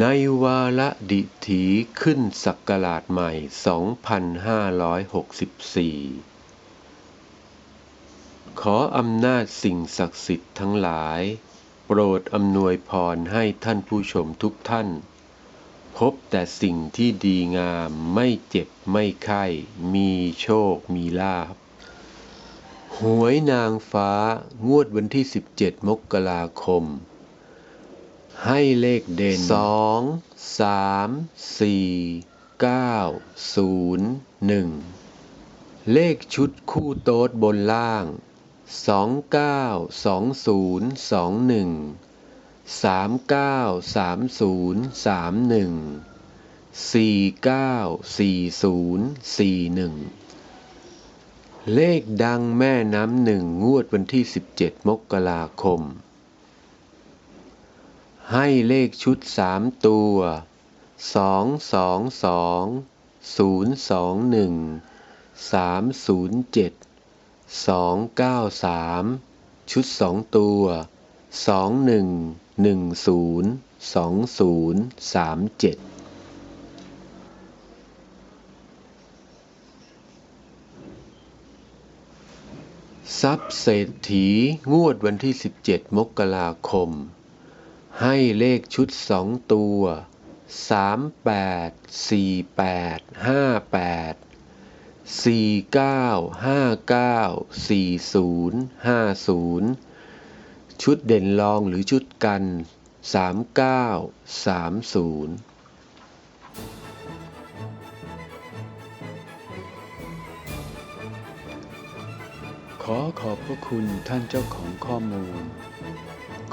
ในวาระดิถีขึ้นศักราชใหม่ 2564 ขออำนาจสิ่งศักดิ์สิทธิ์ทั้งหลาย โปรดอำนวยพรให้ท่านผู้ชมทุกท่าน พบแต่สิ่งที่ดีงามไม่เจ็บไม่ไข้มีโชคมีลาภหวยนางฟ้างวดวันที่ 17 มกราคม ให้เลขเด่นสองสามสี่เก้าศูนย์หนึ่งเลขชุดคู่โต๊ดบนล่างสองเก้าสองศูนย์สองหนึ่งสามเก้าสามศูนย์สามหนึ่งสี่เก้าสี่ศูนย์สี่หนึ่งเลขดังแม่น้ำหนึ่งงวดวันที่ 17 มกราคม ให้เลขชุดสามตัวสองสองสองศูนย์สองหนึ่งสามศูนย์เจ็ดสองเก้าสามชุดสองตัวสองหนึ่งหนึ่งศูนย์สองศูนย์สามเจ็ดทรัพย์เศรษฐีงวดวันที่ 17 มกราคม ให้เลขชุดสองตัวสามแปดสี่แปดห้าแปดสี่เก้าห้าเก้าสี่ศูนย์ห้าศูนย์ชุดเด่นรองหรือชุดกันสามเก้าสามศูนย์ขอขอบพระคุณท่านเจ้าของข้อมูล